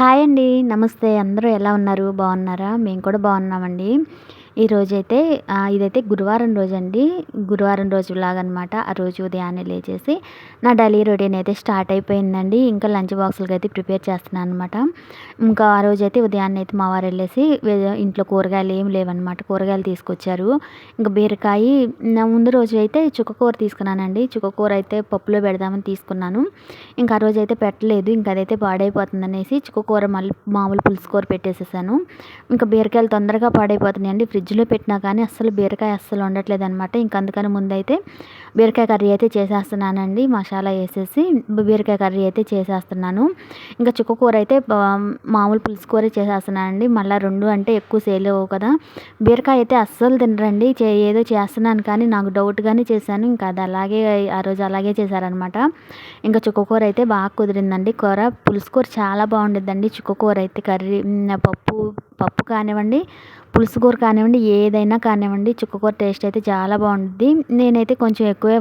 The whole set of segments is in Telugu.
హాయ్ అండి. నమస్తే. అందరూ ఎలా ఉన్నారు? బాగున్నారా? మేము కూడా బాగున్నామండి. ఈరోజైతే ఇదైతే గురువారం రోజు అండి గురువారం రోజు లాగనమాట ఆ రోజు ఉదయాన్నే లేచేసి నా డైలీ రొటీన్ అయితే స్టార్ట్ అయిపోయిందండి. ఇంకా లంచ్ బాక్సులకి అయితే ప్రిపేర్ చేస్తున్నాను అనమాట ఇంకా ఆ రోజు అయితే ఉదయాన్నే అయితే మా వారు వెళ్ళేసి ఇంట్లో కూరగాయలు ఏం లేవన్నమాట కూరగాయలు తీసుకొచ్చారు. ఇంకా బీరకాయ ముందు రోజు అయితే చుక్కకూర తీసుకున్నానండి. చుక్కకూర అయితే పప్పులో పెడదామని తీసుకున్నాను. ఇంకా ఆ రోజు అయితే పెట్టలేదు. ఇంకా అదైతే పాడైపోతుంది అనేసి చుక్కకూర మళ్ళీ మామూలు పులుసు కూర పెట్టేసేసాను. ఇంకా బీరకాయలు తొందరగా పాడైపోతున్నాయండి. ఫ్రిడ్జ్లో పెట్టినా కానీ అస్సలు బీరకాయ అస్సలు ఉండట్లేదు అనమాట ఇంక అందుకని ముందైతే బీరకాయ కర్రీ అయితే చేసేస్తున్నానండి. మసాలా వేసేసి బీరకాయ కర్రీ అయితే చేసేస్తున్నాను. ఇంకా చుక్క కూర అయితే మామూలు పులుసు కూర చేసేస్తున్నానండి. మళ్ళీ రెండు అంటే ఎక్కువ సేల్ అవ్వవు కదా. బీరకాయ అయితే అస్సలు తినరండి. ఏదో చేస్తున్నాను కానీ నాకు డౌట్గానే చేశాను. ఇంకా అది అలాగే ఆ రోజు అలాగే చేశారనమాట. ఇంకా చుక్క కూర అయితే బాగా కుదిరిందండి. కూర పులుసు కూర చాలా బాగుండిద్దండి. చుక్క కూర అయితే కర్రీ పప్పు పప్పు కానివ్వండి పులుసు కూర కానివ్వండి ఏదైనా కానివ్వండి చుక్కకూర టేస్ట్ అయితే చాలా బాగుంటుంది నేనైతే కొంచెం ఎక్కువే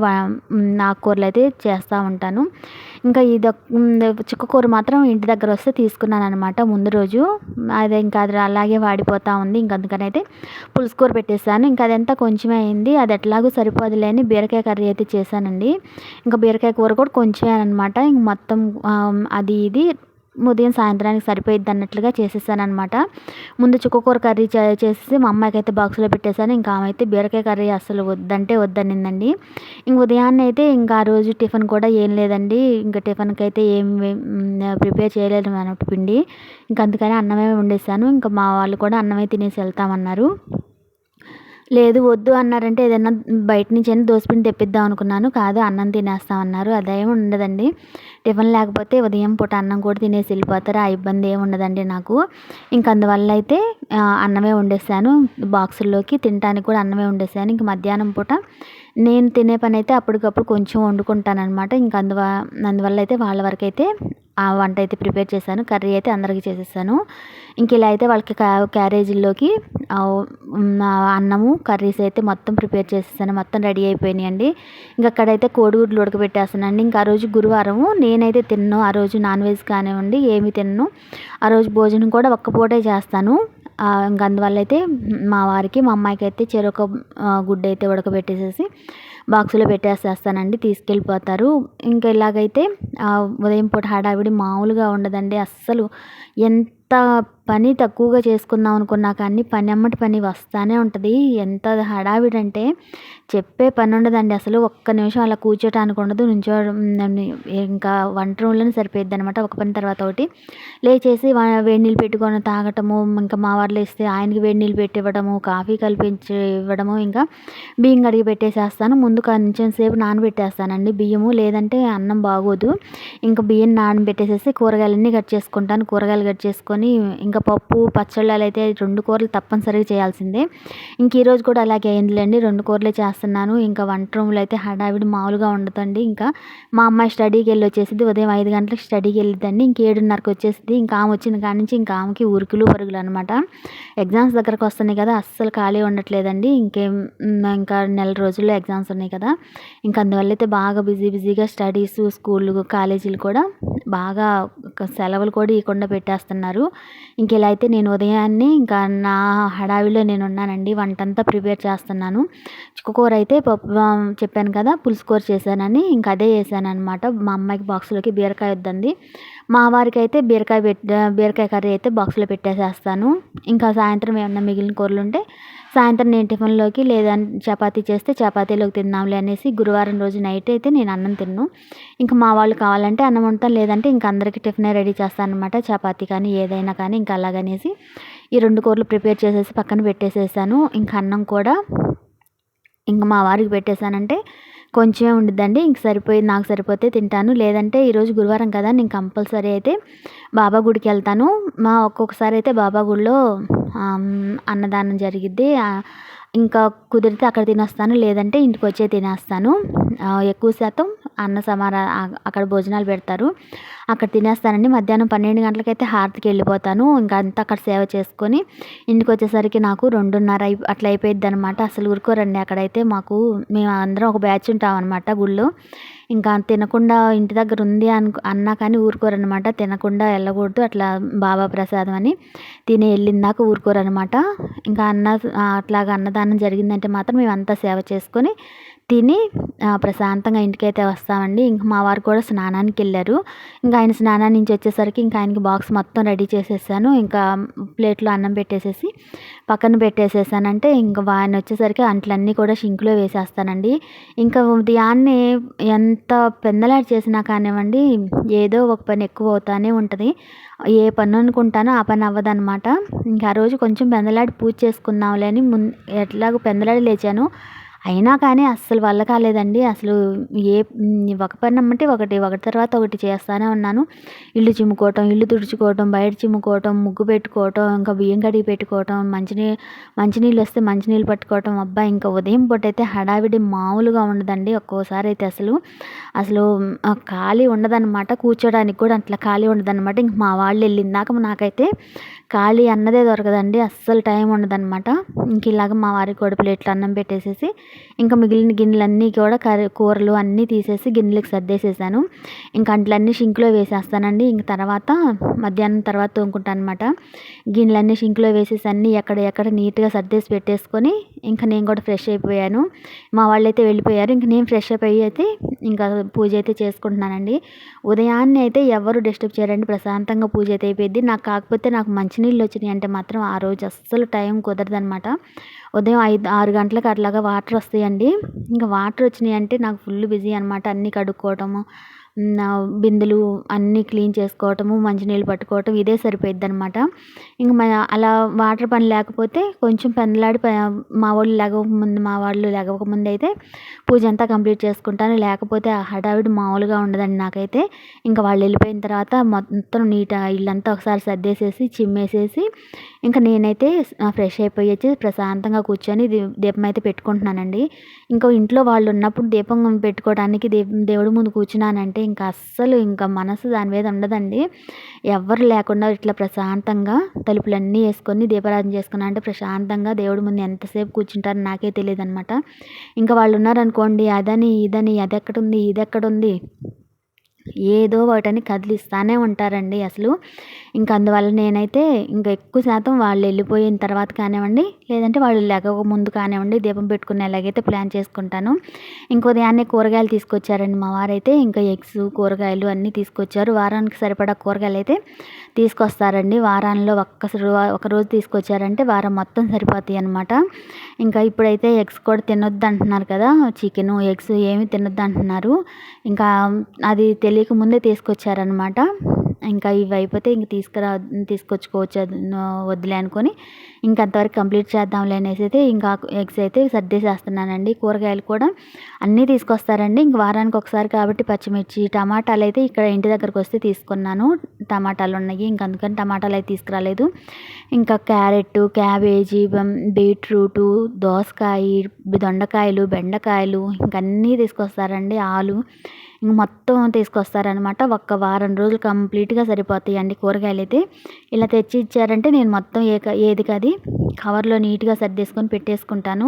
ఆకుకూరలు అయితే చేస్తూ ఉంటాను. ఇంకా ఇది చుక్కకూర మాత్రం ఇంటి దగ్గర వస్తే తీసుకున్నాను అనమాట ముందు రోజు. అది ఇంకా అది అలాగే వాడిపోతూ ఉంది. ఇంక అందుకని అయితే పులుసు కూర పెట్టేసాను ఇంకా అదంతా కొంచెమే అయింది. అది ఎట్లాగో సరిపోదులేని బీరకాయ కర్రీ అయితే చేశానండి. ఇంకా బీరకాయ కూర కూడా కొంచెమే అనమాట ఇంక మొత్తం అది ఇది ఉదయం సాయంత్రానికి సరిపోయిద్ది అన్నట్లుగా చేసేసాను అనమాట ముందు చుక్కకూర కర్రీ చేసేసి మా అమ్మాయికి అయితే బాక్స్లో పెట్టేశాను. ఇంకా ఆమె అయితే బీరకాయ కర్రీ అసలు వద్దంటే వద్దనిందండి. ఇంక ఉదయాన్నే అయితే ఇంకా ఆ రోజు టిఫిన్ కూడా ఏం లేదండి. ఇంకా టిఫిన్కి అయితే ఏం ప్రిపేర్ చేయలేదు అన్నట్టు పిండి. ఇంకా అందుకని అన్నమే వండేసాను. ఇంకా మా వాళ్ళు కూడా అన్నమే తినేసి వెళ్తామన్నారు. లేదు వద్దు అన్నారంటే ఏదైనా బయట నుంచి అయినా దోసపిండి తెప్పిద్దాం అనుకున్నాను. కాదు అన్నం తినేస్తాం అన్నారు అదేమి ఉండదండి. టిఫిన్ లేకపోతే ఉదయం పూట అన్నం కూడా తినేసి వెళ్ళిపోతారు. ఆ ఇబ్బంది ఏమి ఉండదండి నాకు. ఇంక అందువల్ల అయితే అన్నమే వండేసాను. బాక్సుల్లోకి తినడానికి కూడా అన్నమే వండేసాను. ఇంక మధ్యాహ్నం పూట నేను తినే పని అయితే అప్పటికప్పుడు కొంచెం వండుకుంటాను అనమాట ఇంక అందువ అందువల్ల అయితే వాళ్ళ వరకు అయితే ఆ వంట అయితే ప్రిపేర్ చేశాను. కర్రీ అయితే అందరికీ చేసేసాను. ఇంక ఇలా అయితే వాళ్ళకి క్యారేజీల్లోకి అన్నము కర్రీస్ అయితే మొత్తం ప్రిపేర్ చేసేసాను. మొత్తం రెడీ అయిపోయినాయండి. ఇంక అక్కడైతే కోడిగుడ్లు ఉడకబెట్టేస్తానండి ఇంకా ఆ రోజు గురువారము నేనైతే తిన్నాను ఆ రోజు నాన్ వెజ్ కానివ్వండి ఏమి తిన్నాను ఆ రోజు భోజనం కూడా ఒక్క పూటే చేస్తాను. ఇంక అందువల్ల అయితే మా వారికి మా అమ్మాయికి అయితే చెరొక గుడ్డ అయితే ఉడకబెట్టేసేసి బాక్సులో పెట్టేసేస్తానండి తీసుకెళ్ళిపోతారు. ఇంకా ఇలాగైతే ఉదయం పూట హడావిడి మామూలుగా ఉండదండి. అస్సలు ఎంత పని తక్కువగా చేసుకుందాం అనుకున్నా కానీ పని అమ్మటి పని వస్తానే ఉంటుంది. ఎంత హడావిడంటే చెప్పే పని ఉండదండి అసలు ఒక్క నిమిషం అలా కూర్చోటానికి ఉండదు. నుంచో ఇంకా వంట రూమ్లోనే సరిపోయిద్ది అనమాట ఒక పని తర్వాత ఒకటి. లేచేసి వేడి నీళ్ళు పెట్టుకొని తాగటము ఇంకా మా వాళ్ళు ఇస్తే ఆయనకి వేడి నీళ్ళు పెట్టి ఇవ్వడము కాఫీ కలిపించి ఇవ్వడము ఇంకా బియ్యం కడిగి పెట్టేసేస్తాను. ముందు కొంచెం సేపు నానబెట్టేస్తానండి బియ్యము. లేదంటే అన్నం బాగోదు. ఇంకా బియ్యం నానబెట్టేసేసి కూరగాయలన్నీ కట్ చేసుకుంటాను. కూరగాయలు కట్ చేసుకొని ఇంకా ఇంకా పప్పు పచ్చళ్ళు అయితే రెండు కూరలు తప్పనిసరిగా చేయాల్సిందే. ఇంక ఈరోజు కూడా అలాగే అయిందిలేండి. రెండు కూరలే చేస్తున్నాను. ఇంకా వంట రూమ్లో అయితే హడావిడి మామూలుగా ఉండదండి. ఇంకా మా అమ్మాయి స్టడీకి వెళ్ళి వచ్చేసింది ఉదయం ఐదు గంటలకు స్టడీకి వెళ్ళిద్దండి. ఇంక ఏడున్నరకు వచ్చేసింది ఇంకా ఆమె వచ్చిన కాడి నుంచి ఇంకా ఆమెకి ఉరుకులు పరుగులు అనమాట ఎగ్జామ్స్ దగ్గరకు వస్తున్నాయి కదా. అస్సలు ఖాళీ ఉండట్లేదండి. ఇంకేం ఇంకా నెల రోజుల్లో ఎగ్జామ్స్ ఉన్నాయి కదా. ఇంకా అందువల్ల అయితే బాగా బిజీ బిజీగా స్టడీస్ స్కూళ్ళు కాలేజీలు కూడా బాగా సెలవులు కూడా ఇవ్వకుండా పెట్టేస్తున్నారు. ఇంక ఇలా అయితే నేను ఉదయాన్నే ఇంకా నా హడావిలో నేను ఉన్నానండి వంట అంతా ప్రిపేర్ చేస్తున్నాను. కూర అయితే పప్పు చెప్పాను కదా పులుసు కూర చేశానని ఇంకా అదే చేశానమాట అనమాట మా అమ్మాయికి బాక్స్లోకి బీరకాయ వద్దంది. మా వారికి అయితే బీరకాయ పెట్ బీరకాయ కర్రీ అయితే బాక్స్లో పెట్టేసేస్తాను. ఇంకా సాయంత్రం ఏమన్నా మిగిలిన కూరలు ఉంటే సాయంత్రం నేను టిఫిన్లోకి లేదా చపాతీ చేస్తే చపాతీలోకి తిందాంలే అనేసి గురువారం రోజు నైట్ అయితే నేను అన్నం తిన్ను. ఇంకా మా వాళ్ళు కావాలంటే అన్నం వండుతాను లేదంటే ఇంకా అందరికీ టిఫినే రెడీ చేస్తాను అనమాట చపాతీ కానీ ఏదైనా కానీ ఇంకా అలాగనేసి ఈ రెండు కూరలు ప్రిపేర్ చేసేసి పక్కన పెట్టేసేసాను. ఇంకా అన్నం కూడా ఇంకా మా వారికి పెట్టేశానంటే కొంచెమే ఉండిద్దండి. ఇంక సరిపోయి నాకు సరిపోతే తింటాను. లేదంటే ఈరోజు గురువారం కదా నేను కంపల్సరీ అయితే బాబా గుడికి వెళ్తాను. మా ఒక్కొక్కసారి అయితే బాబా గుడిలో అన్నదానం జరిగిద్ది. ఇంకా కుదిరితే అక్కడ తినేస్తాను లేదంటే ఇంటికి వచ్చే తినేస్తాను ఎక్కువ శాతం అన్న సమారా అక్కడ భోజనాలు పెడతారు. అక్కడ తినేస్తానండి. మధ్యాహ్నం పన్నెండు గంటలకైతే హారతికి వెళ్ళిపోతాను. ఇంకా అంతా అక్కడ సేవ చేసుకొని ఇంటికి వచ్చేసరికి నాకు రెండున్నర అయి అట్లా అయిపోయింది అనమాట అసలు ఊరుకోరండి. అక్కడైతే మాకు మేము అందరం ఒక బ్యాచ్ ఉంటాం అనమాట గుళ్ళో. ఇంకా తినకుండా ఇంటి దగ్గర ఉంది అను అన్నా కానీ ఊరుకోరనమాట తినకుండా వెళ్ళకూడదు. అట్లా బాబా ప్రసాదం అని తిని వెళ్ళిందాక ఊరుకోరనమాట ఇంకా అన్న అట్లాగా అన్నదానం జరిగిందంటే మాత్రం మేమంతా సేవ చేసుకొని తిని ప్రశాంతంగా ఇంటికైతే వస్తామండి. ఇంక మా వారు కూడా స్నానానికి వెళ్ళారు. ఇంకా ఆయన స్నానాన్ని నుంచి వచ్చేసరికి ఇంకా ఆయనకి బాక్స్ మొత్తం రెడీ చేసేసాను. ఇంకా ప్లేట్లో అన్నం పెట్టేసేసి పక్కన పెట్టేసేసానంటే ఇంకా ఆయన వచ్చేసరికి అంట్లన్నీ కూడా షింక్లో వేసేస్తానండి. ఇంకా ఉదయాన్నే ఎంత పెందలాడి చేసినా కానివ్వండి ఏదో ఒక పని ఎక్కువ అవుతానే ఉంటుంది. ఏ పని అనుకుంటానో ఆ పని అవ్వదనమాట ఇంకా ఆ రోజు కొంచెం పెందలాడి పూజ చేసుకుందాంలే అని ముందు ఎట్లాగో పెందలాడి లేచాను. అయినా కానీ అస్సలు వల్ల కాలేదండి. అసలు ఏ ఒక పని అమ్మంటే ఒకటి ఒకటి తర్వాత ఒకటి చేస్తూనే ఉన్నాను. ఇల్లు చిమ్ముకోవటం ఇల్లు తుడుచుకోవటం బయట చిమ్ముకోవటం ముగ్గు పెట్టుకోవటం ఇంకా బియ్యం కడిగి పెట్టుకోవటం మంచినీ మంచినీళ్ళు వస్తే మంచినీళ్ళు పట్టుకోవటం. అబ్బా ఇంకా ఉదయం పూట అయితే హడావిడి మామూలుగా ఉండదండి ఒక్కోసారి అయితే అసలు. అసలు ఖాళీ ఉండదన్నమాట. కూర్చోడానికి కూడా అట్లా ఖాళీ ఉండదన్నమాట. ఇంక మా వాళ్ళు వెళ్ళిందాక నాకైతే ఖాళీ అన్నదే దొరకదండి అస్సలు టైం ఉండదన్నమాట. ఇంక ఇలాగ మా వారికి కూడా ప్లేట్లు అన్నం పెట్టేసేసి ఇంకా మిగిలిన గిన్నెలన్నీ కూడా కర్రీ కూరలు అన్నీ తీసేసి గిన్నెలకు సర్దేసేసాను. ఇంకా అంట్లన్నీ షింక్లో వేసేస్తానండి. ఇంక తర్వాత మధ్యాహ్నం తర్వాత తోముకుంటాను అనమాట గిన్నెలన్నీ షింక్లో వేసేసి అన్నీ ఎక్కడ ఎక్కడ నీట్గా సర్దేసి పెట్టేసుకొని ఇంకా నేను కూడా ఫ్రెష్ అయిపోయాను. మా వాళ్ళు అయితే వెళ్ళిపోయారు. ఇంక నేను ఫ్రెష్ అయిపోయి అయితే ఇంకా పూజ అయితే చేసుకుంటున్నానండి. ఉదయాన్నే అయితే ఎవరు డిస్టర్బ్ చేయరండి. ప్రశాంతంగా పూజ అయితే అయిపోయింది నాకు కాకపోతే నాకు మంచినీళ్ళు వచ్చినాయి అంటే మాత్రం ఆ రోజు అస్సలు టైం కుదరదనమాట ఉదయం ఐదు ఆరు గంటలకు అట్లాగా వాటర్ వస్తాయండి. ఇంకా వాటర్ వచ్చినాయి అంటే నాకు ఫుల్ బిజీ అనమాట అన్నీ కడుక్కోవటము బిందెలు అన్నీ క్లీన్ చేసుకోవటము మంచినీళ్ళు పట్టుకోవటం ఇదే సరిపోయిద్ది అనమాట ఇంక మన అలా వాటర్ పని లేకపోతే కొంచెం పెందలాడి మా వాళ్ళు లేగక ముందు మా వాళ్ళు లేగక అయితే పూజ అంతా కంప్లీట్ చేసుకుంటాను. లేకపోతే ఆ హడావిడి మామూలుగా ఉండదండి నాకైతే. ఇంకా వాళ్ళు వెళ్ళిపోయిన తర్వాత మొత్తం నీట్ ఇల్లంతా ఒకసారి సర్దేసేసి చిమ్మేసేసి ఇంకా నేనైతే ఫ్రెష్ అయిపోయి వచ్చి ప్రశాంతంగా కూర్చొని దీపం అయితే పెట్టుకుంటున్నానండి. ఇంకా ఇంట్లో వాళ్ళు ఉన్నప్పుడు దీపం పెట్టుకోవడానికి దేవుడి ముందు కూర్చున్నానంటే ఇంకా అస్సలు ఇంకా మనసు దాని మీద ఉండదండి. ఎవరు లేకుండా ఇట్లా ప్రశాంతంగా తలుపులన్నీ వేసుకొని దీపారాధన చేసుకున్నా అంటే ప్రశాంతంగా దేవుడి ముందు ఎంతసేపు కూర్చుంటారో నాకే తెలియదు అనమాట ఇంకా వాళ్ళు ఉన్నారనుకోండి అదని ఇదని అది ఎక్కడుంది ఇది ఎక్కడుంది ఏదో ఒకటని కదిలిస్తూనే ఉంటారండి అసలు. ఇంకా అందువల్ల నేనైతే ఇంకా ఎక్కువ శాతం వాళ్ళు వెళ్ళిపోయిన తర్వాత కానివ్వండి లేదంటే వాళ్ళు లేక ముందు కానివ్వండి దీపం పెట్టుకునేలాగైతే ప్లాన్ చేసుకుంటాను. ఇంక ఉదయాన్నే కూరగాయలు తీసుకొచ్చారండి మా వారైతే. ఇంకా ఎగ్స్ కూరగాయలు అన్నీ తీసుకొచ్చారు. వారానికి సరిపడా కూరగాయలు అయితే తీసుకొస్తారండి. వారాల్లో ఒక్క ఒక రోజు తీసుకొచ్చారంటే వారం మొత్తం సరిపోతాయి అనమాట ఇంకా ఇప్పుడైతే ఎగ్స్ కూడా తినొద్దు అంటున్నారు కదా చికెను ఎగ్స్ ఏమి తినొద్దు అంటున్నారు ఇంకా అది తెలియక ముందే తీసుకొచ్చారనమాట ఇంకా ఇవి అయిపోతే ఇంక తీసుకురా తీసుకొచ్చుకోవచ్చు వద్దులే అనుకొని ఇంక అంతవరకు కంప్లీట్ చేద్దాంలే అనేసి అయితే ఇంకా ఎగ్స్ అయితే సర్దేసేస్తున్నానండి. కూరగాయలు కూడా అన్నీ తీసుకొస్తారండి. ఇంక వారానికి ఒకసారి కాబట్టి పచ్చిమిర్చి టమాటాలు అయితే ఇక్కడ ఇంటి దగ్గరకు వస్తే తీసుకున్నాను. టమాటాలు ఉన్నాయి. ఇంక అందుకని టమాటాలు అయితే తీసుకురాలేదు. ఇంకా క్యారెట్ క్యాబేజీ బీట్రూటు దోసకాయ దొండకాయలు బెండకాయలు ఇంక అన్నీ తీసుకొస్తారండి. ఆలు ఇంక మొత్తం తీసుకొస్తారనమాట ఒక్క వారం రోజులు కంప్లీట్గా సరిపోతాయండి కూరగాయలు అయితే ఇలా తెచ్చి ఇచ్చారంటే నేను మొత్తం ఏ ఏది కది కవర్లో నీట్గా సర్దేసుకొని పెట్టేసుకుంటాను.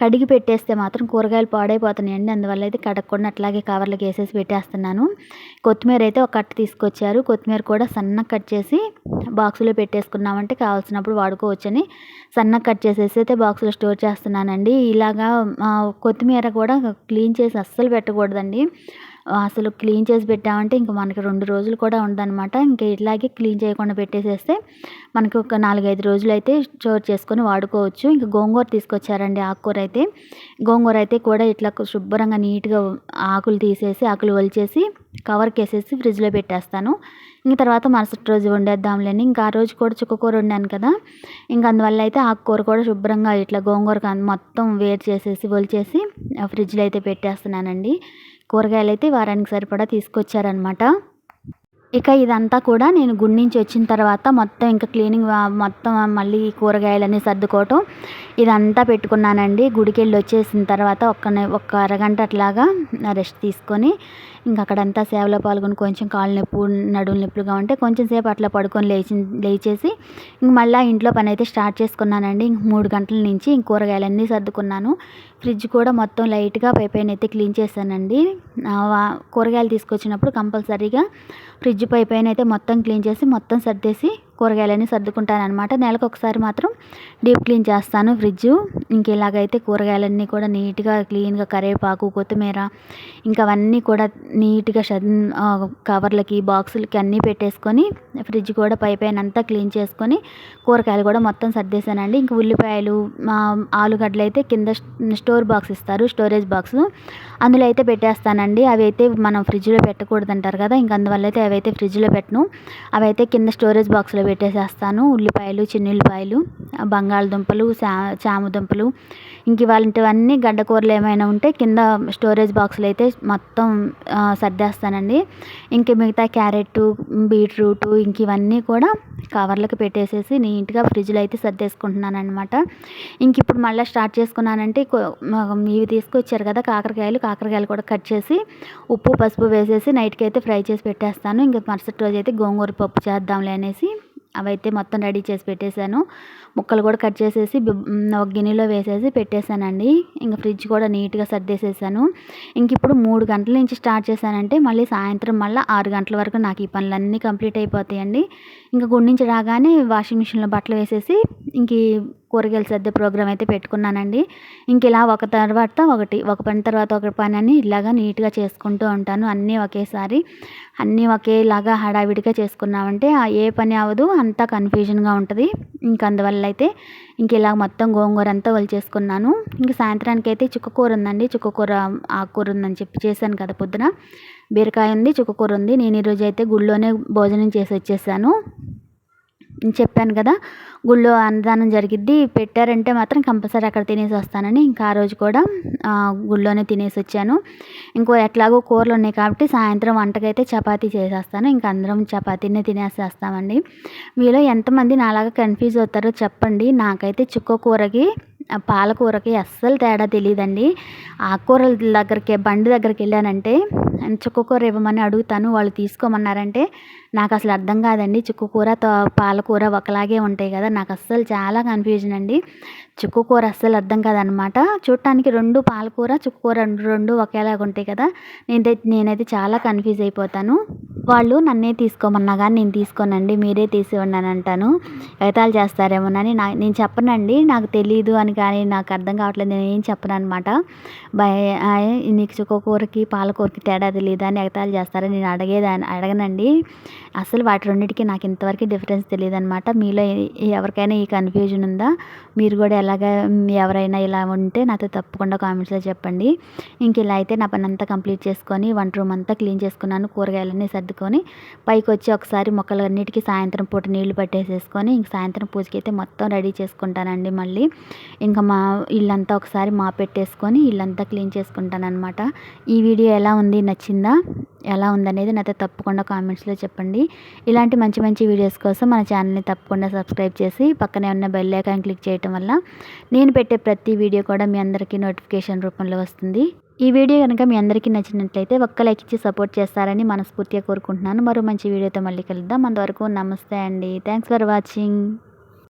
కడిగి పెట్టేస్తే మాత్రం కూరగాయలు పాడైపోతున్నాయండి. అందువల్ల అయితే కడగకుండా అట్లాగే కవర్లోకి వేసేసి పెట్టేస్తున్నాను. కొత్తిమీర అయితే ఒక కట్ట తీసుకొచ్చారు. కొత్తిమీర కూడా సన్నగా కట్ చేసి బాక్సులో పెట్టేసుకున్నామంటే కావాల్సినప్పుడు వాడుకోవచ్చని సన్నగా కట్ చేసేసి అయితే బాక్స్లో స్టోర్ చేస్తున్నానండి. ఇలాగా కొత్తిమీర కూడా క్లీన్ చేసి అస్సలు పెట్టకూడదండి. అసలు క్లీన్ చేసి పెట్టామంటే ఇంక మనకి రెండు రోజులు కూడా ఉండదనమాట ఇంక ఇట్లాగే క్లీన్ చేయకుండా పెట్టేసేస్తే మనకి ఒక నాలుగైదు రోజులు అయితే స్టోర్ చేసుకొని వాడుకోవచ్చు. ఇంకా గోంగూర తీసుకొచ్చారండి ఆకుకూర అయితే గోంగూర అయితే కూడా ఇట్లా శుభ్రంగా నీట్గా ఆకులు తీసేసి ఆకులు ఒలిచేసి కవర్కి వేసేసి ఫ్రిడ్జ్లో పెట్టేస్తాను. ఇంక తర్వాత మరుసటి రోజు వండేద్దాంలేని ఇంకా ఆ రోజు కూడా చుక్కకూర వండాను కదా. ఇంకా అందువల్ల అయితే ఆకుకూర కూడా శుభ్రంగా ఇట్లా గోంగూర మొత్తం వేరు చేసేసి ఒలిచేసి ఫ్రిడ్జ్లో అయితే పెట్టేస్తున్నానండి. కూరగాయలు అయితే వారానికి సరిపడా తీసుకొచ్చారనమాట ఇక ఇదంతా కూడా నేను గుడి నుంచి వచ్చిన తర్వాత మొత్తం ఇంకా క్లీనింగ్ మొత్తం మళ్ళీ కూరగాయలన్నీ సర్దుకోవటం ఇదంతా పెట్టుకున్నానండి. గుడికి వెళ్ళి వచ్చేసిన తర్వాత ఒక్క ఒక్క అరగంట అట్లాగా రెస్ట్ తీసుకొని ఇంకా అక్కడంతా సేవలో పాల్గొని కొంచెం కాళ్ళు నొప్పు నడుము నొప్పులుగా ఉంటే కొంచెం సేపు అట్లా పడుకొని లేచి లేచేసి ఇంక మళ్ళీ ఇంట్లో పని అయితే స్టార్ట్ చేసుకున్నానండి. ఇంక మూడు గంటల నుంచి ఇంక కూరగాయలన్నీ సర్దుకున్నాను. ఫ్రిడ్జ్ కూడా మొత్తం లైట్గా పై పైన అయితే క్లీన్ చేశానండి. కూరగాయలు తీసుకొచ్చినప్పుడు కంపల్సరీగా ఫ్రిడ్జ్ పై పైన అయితే మొత్తం క్లీన్ చేసి మొత్తం సర్దేసి కూరగాయలన్నీ సర్దుకుంటాను అనమాట నెలకు ఒకసారి మాత్రం డీప్ క్లీన్ చేస్తాను ఫ్రిడ్జ్. ఇంక ఇలాగైతే కూరగాయలన్నీ కూడా నీట్గా క్లీన్గా కరివేపాకు కొత్తిమీర ఇంకా అవన్నీ కూడా నీట్గా కవర్లకి బాక్సులకి అన్నీ పెట్టేసుకొని ఫ్రిడ్జ్ కూడా పై పైన అంతా క్లీన్ చేసుకొని కూరగాయలు కూడా మొత్తం సర్దేశానండి. ఇంక ఉల్లిపాయలు ఆలుగడ్డలు అయితే కింద స్టోర్ బాక్స్ ఇస్తారు స్టోరేజ్ బాక్స్. అందులో అయితే పెట్టేస్తానండి. అవి అయితే మనం ఫ్రిడ్జ్లో పెట్టకూడదు అంటారు కదా ఇంక అందువల్ల అయితే అవి అయితే ఫ్రిడ్జ్లో పెట్టను. అవి అయితే కింద స్టోరేజ్ బాక్స్లో పెట్టేసేస్తాను. ఉల్లిపాయలు చిన్న ఉల్లిపాయలు బంగాళదుంపలు చా చామదుంపలు ఇంక ఇవాళంటివన్నీ గడ్డ కూరలు ఏమైనా ఉంటే కింద స్టోరేజ్ బాక్స్లో అయితే మొత్తం సర్దేస్తానండి. ఇంక మిగతా క్యారెట్ బీట్రూట్ ఇంక ఇవన్నీ కూడా కవర్లకు పెట్టేసేసి నీట్గా ఫ్రిడ్జ్లో అయితే సర్దేసుకుంటున్నాను అనమాట ఇంక ఇప్పుడు మళ్ళీ స్టార్ట్ చేసుకున్నానంటే ఇవి తీసుకొచ్చారు కదా కాకరకాయలు కాకరకాయలు కూడా కట్ చేసి ఉప్పు పసుపు వేసేసి నైట్కి అయితే ఫ్రై చేసి పెట్టేస్తాను. ఇంకా మరుసటి రోజు అయితే గోంగూర పప్పు చేద్దాంలే అనేసి అవైతే మొత్తం రెడీ చేసి పెట్టేశాను. ముక్కలు కూడా కట్ చేసేసి ఒక గిన్నెలో వేసేసి పెట్టేశానండి. ఇంకా ఫ్రిడ్జ్ కూడా నీట్గా సర్దేసేసాను. ఇంక ఇప్పుడు మూడు గంటల నుంచి స్టార్ట్ చేశానంటే మళ్ళీ సాయంత్రం మళ్ళీ ఆరు గంటల వరకు నాకు ఈ పనులన్నీ కంప్లీట్ అయిపోతాయండి. ఇంకా గుడి నుంచి రాగానే వాషింగ్ మిషన్లో బట్టలు వేసేసి ఇంక కూరగాయలు సర్దే ప్రోగ్రామ్ అయితే పెట్టుకున్నానండి. ఇంక ఇలా ఒక తర్వాత ఒకటి ఒక పని తర్వాత ఒక పని అని ఇలాగా నీట్గా చేసుకుంటూ ఉంటాను. అన్నీ ఒకేసారి అన్నీ ఒకేలాగా హడావిడిగా చేసుకున్నామంటే ఏ పని అవ్వదు అంతా కన్ఫ్యూజన్గా ఉంటుంది. ఇంక అందువల్ల అయితే ఇంక ఇలా మొత్తం గోంగూర అంతా చేసుకున్నాను. ఇంక సాయంత్రానికి అయితే చుక్కకూర ఉందండి. చుక్కకూర ఆకుకూర ఉందని చెప్పి చేశాను కదా పొద్దున. బీరకాయ ఉంది చుక్కకూర ఉంది. నేను ఈరోజు అయితే గుళ్ళోనే భోజనం చేసి వచ్చేసాను. చెప్పాను కదా గుళ్ళో అన్నదానం జరిగిద్ది. పెట్టారంటే మాత్రం కంపల్సరీ అక్కడ తినేసి వస్తానని ఇంకా ఆ రోజు కూడా గుళ్ళోనే తినేసి వచ్చాను. ఇంకో ఎట్లాగో కూరలు ఉన్నాయి కాబట్టి సాయంత్రం వంటకైతే చపాతీ చేసేస్తాను. ఇంకా అందరం చపాతీనే తినేసేస్తామండి. మీలో ఎంతమంది నాలాగా కన్ఫ్యూజ్ అవుతారో చెప్పండి. నాకైతే చుక్క కూరకి పాలకూరకి అస్సలు తేడా తెలియదండి ఆకుకూరల దగ్గరికి బండి దగ్గరికి వెళ్ళానంటే చుక్క కూర ఇవ్వమని అడుగుతాను. వాళ్ళు తీసుకోమన్నారంటే నాకు అసలు అర్థం కాదండి. చుక్కకూర పాలకూర ఒకలాగే ఉంటాయి కదా. నాకు అస్సలు చాలా కన్ఫ్యూజన్ అండి. చుక్కకూర అస్సలు అర్థం కాదనమాట. చూడటానికి రెండు పాలకూర చుక్కకూర రెండు రెండు ఒకేలాగా ఉంటాయి కదా. నేనైతే నేనైతే చాలా కన్ఫ్యూజ్ అయిపోతాను. వాళ్ళు నన్నే తీసుకోమన్నా కానీ నేను తీసుకోనండి. మీరే తీసివ్వండి అని అంటాను. ఎగతాలు చేస్తారేమోనని నా నేను చెప్పనండి. నాకు తెలియదు అని కానీ నాకు అర్థం కావట్లేదు. నేను ఏం చెప్పను అనమాట నీకు చుక్కకూరకి పాలకూరకి తేడా తెలియదు అని ఎగతాలు చేస్తారని నేను అడిగేదాన్ని అడగనండి. అసలు వాటి రెండింటికి నాకు ఇంతవరకు డిఫరెన్స్ తెలియదు అనమాట మీలో ఎవరికైనా ఈ కన్ఫ్యూజన్ ఉందా? మీరు కూడా ఎలాగ ఎవరైనా ఇలా ఉంటే నాతో తప్పకుండా కామెంట్స్లో చెప్పండి. ఇంక ఇలా అయితే నా పని అంతా కంప్లీట్ చేసుకొని వంట రూమ్ అంతా క్లీన్ చేసుకున్నాను కూరగాయలన్నీ సర్దుకొని పైకి వచ్చి ఒకసారి మొక్కలన్నిటికీ సాయంత్రం పూట నీళ్ళు పట్టేసేసుకొని ఇంక సాయంత్రం పూజకి అయితే మొత్తం రెడీ చేసుకుంటానండి మళ్ళీ. ఇంకా మా ఇల్లంతా ఒకసారి మా పెట్టేసుకొని ఇల్లంతా క్లీన్ చేసుకుంటాను అనమాట ఈ వీడియో ఎలా ఉంది? నచ్చిందా? ఎలా ఉందనేది నాతో తప్పకుండా కామెంట్స్లో చెప్పండి. ఇలాంటి మంచి మంచి వీడియోస్ కోసం మన ఛానల్ని తప్పకుండా సబ్స్క్రైబ్ చేసి పక్కనే ఉన్న బెల్ ఐకాన్ క్లిక్ చేయటం వల్ల నేను పెట్టే ప్రతి వీడియో కూడా మీ అందరికీ నోటిఫికేషన్ రూపంలో వస్తుంది. ఈ వీడియో కనుక మీ అందరికీ నచ్చినట్లయితే ఒక్క లైక్ ఇచ్చి సపోర్ట్ చేస్తారని మనస్ఫూర్తిగా కోరుకుంటున్నాను. మరో మంచి వీడియోతో మళ్ళీ కలుద్దాం. అంతవరకు నమస్తే అండి. Thanks for watching.